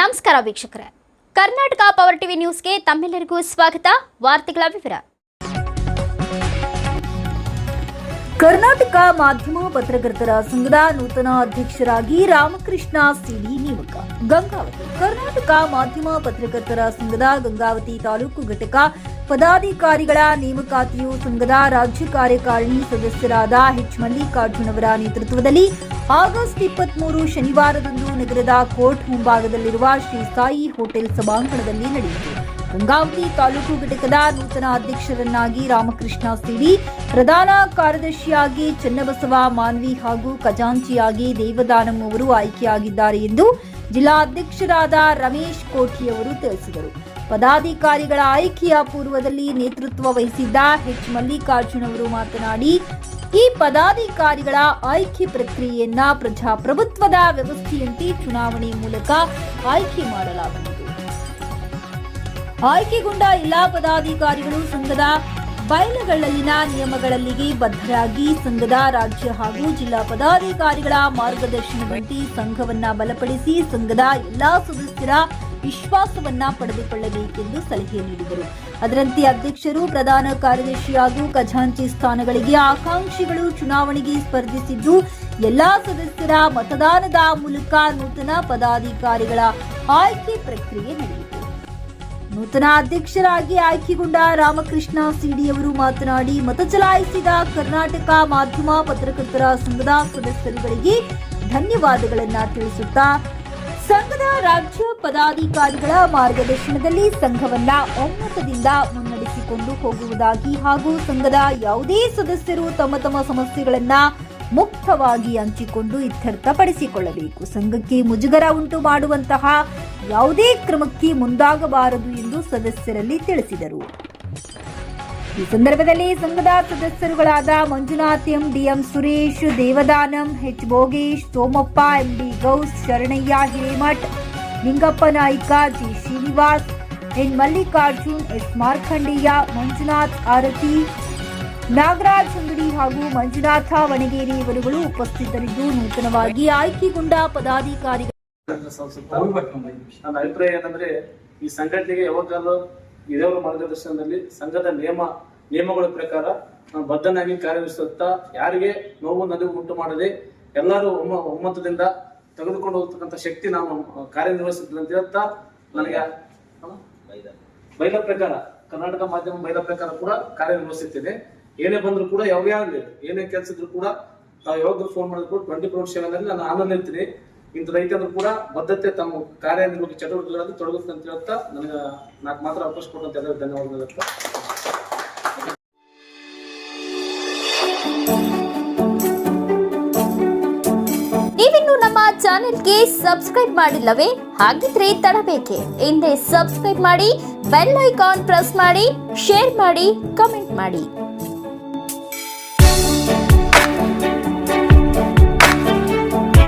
ನಮಸ್ಕಾರ ವೀಕ್ಷಕರೇ. Karnataka power TV ನ್ಯೂಸ್ಗೆ ತಮ್ಮೆಲ್ಲರಿಗೂ ಸ್ವಾಗತ. ವಾರ್ತೆಗಳ ವಿವರ. ಕರ್ನಾಟಕ ಮಾಧ್ಯಮ ಪತ್ರಕರ್ತರ ಸಂಘದ ನೂತನ ಅಧ್ಯಕ್ಷರಾಗಿ ರಾಮಕೃಷ್ಣ ಸಿಡಿ ನೇಮಕ ಗಂಗಾವತಿ. ಕರ್ನಾಟಕ ಮಾಧ್ಯಮ ಪತ್ರಕರ್ತರ ಸಂಘದ ಗಂಗಾವತಿ ತಾಲೂಕು ಘಟಕ ಪದಾಧಿಕಾರಿಗಳ ನೇಮಕಾತಿಯು ಸಂಘದ ರಾಜ್ಯ ಕಾರ್ಯಕಾರಿಣಿ ಸದಸ್ಯರಾದ ಎಚ್ ಮಲ್ಲಿಕಾರ್ಜುನ್ ಅವರ ನೇತೃತ್ವದಲ್ಲಿ ಆಗಸ್ಟ್ ಇಪ್ಪತ್ಮೂರು ಶನಿವಾರದಂದು ನಗರದ ಕೋರ್ಟ್ ಮುಂಭಾಗದಲ್ಲಿರುವ ಶ್ರೀ ಸಾಯಿ ಹೋಟೆಲ್ ಸಭಾಂಗಣದಲ್ಲಿ ನಡೆಯಿತು. ಗಂಗಾವತಿ ತಾಲೂಕು ಘಟಕದ ನೂತನ ಅಧ್ಯಕ್ಷರನ್ನಾಗಿ ರಾಮಕೃಷ್ಣ ಸಿಡಿ ಪ್ರಧಾನ ಕಾರ್ಯದರ್ಶಿಯಾಗಿ ಚನ್ನಬಸವ ಮಾನ್ವಿ ಹಾಗೂ ಖಜಾಂಚಿಯಾಗಿ ದೇವದಾನಂ ಅವರು ಆಯ್ಕೆಯಾಗಿದ್ದಾರೆ ಎಂದು ಜಿಲ್ಲಾಧ್ಯಕ್ಷರಾದ ರಮೇಶ್ ಕೋಠಿಯವರು ತಿಳಿಸಿದರು. ಪದಾಧಿಕಾರಿಗಳ ಆಯ್ಕೆಯ ಪೂರ್ವದಲ್ಲಿ ನೇತೃತ್ವ ವಹಿಸಿದ್ದ ಎಚ್ ಮಲ್ಲಿಕಾರ್ಜುನ್ ಅವರು ಮಾತನಾಡಿ, ಈ ಪದಾಧಿಕಾರಿಗಳ ಆಯ್ಕೆ ಪ್ರಕ್ರಿಯೆಯನ್ನ ಪ್ರಜಾಪ್ರಭುತ್ವದ ವ್ಯವಸ್ಥೆಯಂತೆ ಚುನಾವಣೆ ಮೂಲಕ ಆಯ್ಕೆ ಮಾಡಲಾಗುವುದು. ಆಯ್ಕೆಗೊಂಡ ಎಲ್ಲಾ ಪದಾಧಿಕಾರಿಗಳು ಸಂಘದ ಬಯಲುಗಳಲ್ಲಿನ ನಿಯಮಗಳಲ್ಲಿಗೆ ಬದ್ಧರಾಗಿ ಸಂಘದ ರಾಜ್ಯ ಹಾಗೂ ಜಿಲ್ಲಾ ಪದಾಧಿಕಾರಿಗಳ ಮಾರ್ಗದರ್ಶನದಂತೆ ಸಂಘವನ್ನ ಬಲಪಡಿಸಿ ಸಂಘದ ಎಲ್ಲಾ ಸದಸ್ಯರ ವಿಶ್ವಾಸವನ್ನ ಪಡೆದುಕೊಳ್ಳಬೇಕೆಂದು ಸಲಹೆ ನೀಡಿದರು. ಅದರಂತೆ ಅಧ್ಯಕ್ಷರು, ಪ್ರಧಾನ ಕಾರ್ಯದರ್ಶಿ ಹಾಗೂ ಖಜಾಂಚಿ ಸ್ಥಾನಗಳಿಗೆ ಆಕಾಂಕ್ಷಿಗಳು ಚುನಾವಣೆಗೆ ಸ್ಪರ್ಧಿಸಿದ್ದು, ಎಲ್ಲಾ ಸದಸ್ಯರ ಮತದಾನದ ಮೂಲಕ ನೂತನ ಪದಾಧಿಕಾರಿಗಳ ಆಯ್ಕೆ ಪ್ರಕ್ರಿಯೆ ನಡೆಯಿತು. ನೂತನ ಅಧ್ಯಕ್ಷರಾಗಿ ಆಯ್ಕೆಗೊಂಡ ರಾಮಕೃಷ್ಣ ಸಿಡಿ ಅವರು ಮಾತನಾಡಿ, ಮತ ಚಲಾಯಿಸಿದ ಕರ್ನಾಟಕ ಮಾಧ್ಯಮ ಪತ್ರಕರ್ತರ ಸಂಘದ ಸದಸ್ಯರುಗಳಿಗೆ ಧನ್ಯವಾದಗಳನ್ನು ತಿಳಿಸುತ್ತಾ ಸಂಘದ ರಾಜ್ಯ ಪದಾಧಿಕಾರಿಗಳ ಮಾರ್ಗದರ್ಶನದಲ್ಲಿ ಸಂಘವನ್ನ ಒಮ್ಮತದಿಂದ ಮುನ್ನಡೆಸಿಕೊಂಡು ಹೋಗುವುದಾಗಿ ಹಾಗೂ ಸಂಘದ ಯಾವುದೇ ಸದಸ್ಯರು ತಮ್ಮ ತಮ್ಮ ಸಮಸ್ಯೆಗಳನ್ನ ಮುಕ್ತವಾಗಿ ಹಂಚಿಕೊಂಡು ಇತ್ಯರ್ಥಪಡಿಸಿಕೊಳ್ಳಬೇಕು. ಸಂಘಕ್ಕೆ ಮುಜುಗರ ಉಂಟು ಮಾಡುವಂತಹ ಯಾವುದೇ ಕ್ರಮಕ್ಕೆ ಮುಂದಾಗಬಾರದು ಎಂದು ಸದಸ್ಯರಲ್ಲಿ ತಿಳಿಸಿದರು. ಈ ಸಂದರ್ಭದಲ್ಲಿ ಸಂಘದ ಸದಸ್ಯರುಗಳಾದ Manjunath, M DM Suresh, Devadanam, H Bhogesh, Somappa MD Ghouse, Sharanayya, Hiremath, Ningappa Nayka, G Srinivas, N Mallikarjun, S Markandeya Manjunath Arathi, Nagaraj Angadi ಹಾಗೂ ಮಂಜುನಾಥ ವಣಗೇರಿ ಇವರುಗಳು ಉಪಸ್ಥಿತರಿದ್ದು ನೂತನವಾಗಿ ಆಯ್ಕೆಗೊಂಡ ಪದಾಧಿಕಾರಿಗಳು ನನ್ನ ಅಭಿಪ್ರಾಯ ಏನಂದ್ರೆ ಈ ಸಂಘಟನೆಗೆ ಯಾವಾಗಲೂ ಹಿರಿಯವರ ಮಾರ್ಗದರ್ಶನದಲ್ಲಿ ಸಂಘದ ನಿಯಮ, ನಿಯಮಗಳ ಪ್ರಕಾರ ಬದ್ಧನಾಗಿ ಕಾರ್ಯನಿರ್ವಹಿಸುತ್ತಾ ಯಾರಿಗೆ ನೋವು, ನಲಿವು ಉಂಟು ಮಾಡದೆ ಎಲ್ಲರೂ ಒಮ್ಮ, ಒಮ್ಮತದಿಂದ ತೆಗೆದುಕೊಂಡು ಹೋಗ್ತಕ್ಕಂಥ ಶಕ್ತಿ ಕಾರ್ಯನಿರ್ವಹಿಸುತ್ತೆ ಅಂತ ಹೇಳ್ತಾ ನನಗೆ ಬೈಲ ಪ್ರಕಾರ, ಕರ್ನಾಟಕ ಮಾಧ್ಯಮ ಬೈಲ ಪ್ರಕಾರ ಕೂಡ ಕಾರ್ಯನಿರ್ವಹಿಸುತ್ತೇನೆ ಏನೇ ಬಂದ್ರು ಕೂಡ ಯಾವ್ಯಾವ ಏನೇ ಕೆಲಸ ಇದ್ರು ಕೂಡ, ತಾವು ಯಾವಾಗ ಫೋನ್ ಮಾಡಿದ್ರು ಕೂಡ ಟ್ವೆಂಟಿ ಫೋರ್ ಸೆವೆನ್ ಅಲ್ಲಿ ನಾನು ಆನಂದ ಇರ್ತೀನಿ. ಇಂಥ ರೈತರು ಕೂಡ ಬದ್ಧತೆ ತಮ್ಮ ಕಾರ್ಯನಿರ್ವಹಣೆ ಚಟುವಟಿಕೆಗಳಲ್ಲಿ ತೊಡಗುತ್ತೆ ಅಂತ ಹೇಳ್ತಾ ನನಗೆ ನಾಲ್ಕು ಮಾತ್ರ ಅವಕಾಶ ಕೊಟ್ಟಂತ ಎಲ್ಲರಿಗೂ ಧನ್ಯವಾದಗಳು. ನೀವಿನ್ನು ನಮ್ಮ ಚಾನೆಲ್ಗೆ ಸಬ್ಸ್ಕ್ರೈಬ್ ಮಾಡಿಲ್ಲವೇ? ಹಾಗಿದ್ರೆ ತಡಬೇಕೆ. ಹಿಂದೆ ಸಬ್ಸ್ಕ್ರೈಬ್ ಮಾಡಿ, ಬೆಲ್ ಐಕಾನ್ ಪ್ರೆಸ್ ಮಾಡಿ, ಶೇರ್ ಮಾಡಿ, ಕಮೆಂಟ್ ಮಾಡಿ.